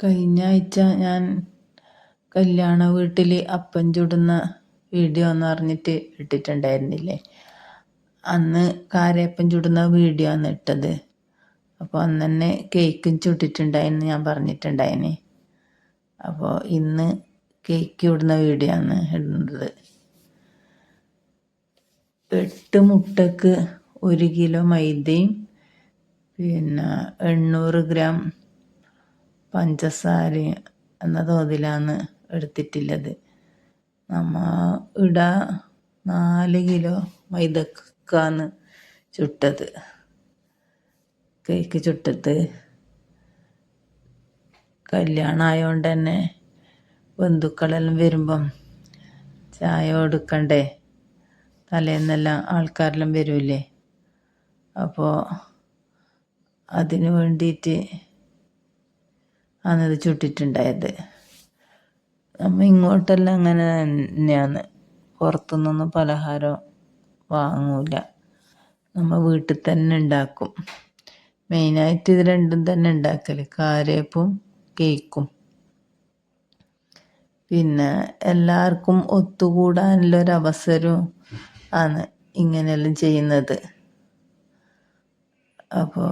കഴിഞ്ഞ ആഴ്ച ഞാൻ കല്യാണ വീട്ടിൽ അപ്പം ചുടുന്ന വീഡിയോ എന്ന് പറഞ്ഞിട്ട് ഇട്ടിട്ടുണ്ടായിരുന്നില്ലേ? അന്ന് കാരയപ്പം ചുടുന്ന വീഡിയോ ആണ് ഇട്ടത്. അപ്പോൾ അന്ന് തന്നെ കേക്കും ചുട്ടിട്ടുണ്ടായിരുന്നു ഞാൻ പറഞ്ഞിട്ടുണ്ടായിന് അപ്പോൾ ഇന്ന് കേക്ക് ചുടുന്ന വീഡിയോ ആണ് ഇടുന്നത്. എട്ട് മുട്ടക്ക് ഒരു കിലോ മൈദയും പിന്നെ എണ്ണൂറ് ഗ്രാം പഞ്ചസാര എന്ന തോതിലാണ് എടുത്തിട്ടുള്ളത്. നമ്മ ഇട നാല് കിലോ മൈദക്കാണ് ചുട്ടത്. കേക്ക് ചുട്ടത്. കല്യാണമായതുകൊണ്ട് തന്നെ ബന്ധുക്കളെല്ലാം വരുമ്പം ചായ കൊടുക്കണ്ടേ? തലേന്നെല്ലാം ആൾക്കാരെല്ലാം വരില്ലേ? അപ്പോൾ അതിന് വേണ്ടിയിട്ട് ആണത് ചുട്ടിട്ടുണ്ടായത്. നമ്മൾ ഇങ്ങോട്ടെല്ലാം അങ്ങനെ തന്നെയാണ്. പുറത്തുനിന്നൊന്നും പലഹാരം വാങ്ങൂല. നമ്മൾ വീട്ടിൽ തന്നെ ഉണ്ടാക്കും. മെയിനായിട്ട് ഇത് രണ്ടും തന്നെ ഉണ്ടാക്കൽ കാരേപ്പും കേക്കും. പിന്നെ എല്ലാവർക്കും ഒത്തുകൂടാനുള്ളൊരവസരവും ആണ് ഇങ്ങനെയെല്ലാം ചെയ്യുന്നത്. അപ്പോൾ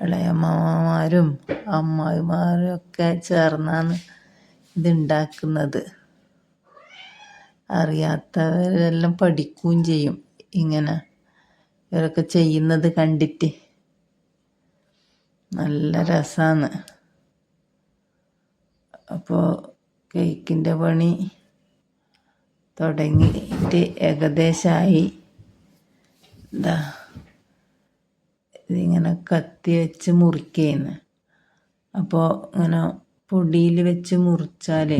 ഇളയമ്മമാരും അമ്മായിമാരും ഒക്കെ ചേർന്നാണ് ഇതുണ്ടാക്കുന്നത്. അറിയാത്തവരെല്ലാം പഠിക്കുകയും ചെയ്യും ഇങ്ങനെ. ഇവരൊക്കെ ചെയ്യുന്നത് കണ്ടിട്ട്. നല്ല രസമാണ് അപ്പോൾ കേക്കിന്റെ പണി തുടങ്ങിയിട്ട് ഏകദേശമായി എന്താ ഇതിങ്ങനെ കത്തി വെച്ച് മുറിക്കുകയെന്ന് അപ്പോൾ ഇങ്ങനെ പൊടിയിൽ വെച്ച് മുറിച്ചാൽ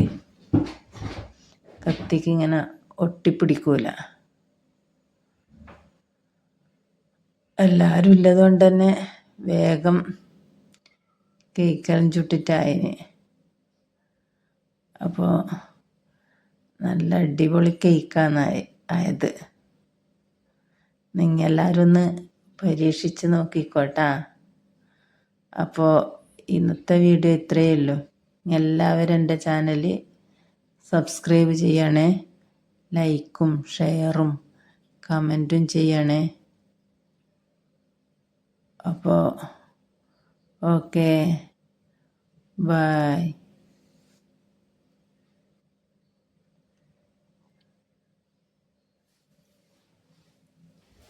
കത്തിക്ക് ഇങ്ങനെ ഒട്ടിപ്പിടിക്കൂല. എല്ലാവരും ഇല്ലതുകൊണ്ട് തന്നെ വേഗം കേക്കെല്ലാം ചുട്ടിട്ടായിന്. അപ്പോൾ നല്ല അടിപൊളി കേക്കാണ് ആയത്. നിങ്ങൾ എല്ലാവരും ഒന്ന് പരീക്ഷിച്ച് നോക്കിക്കോട്ടാ. അപ്പോൾ ഇന്നത്തെ വീഡിയോ ഇത്രയേ ഉള്ളൂ. എല്ലാവരും എന്റെ ചാനൽ സബ്സ്ക്രൈബ് ചെയ്യണേ. ലൈക്കും ഷെയറും കമന്റും ചെയ്യണേ. അപ്പോൾ ഓക്കേ. ബൈ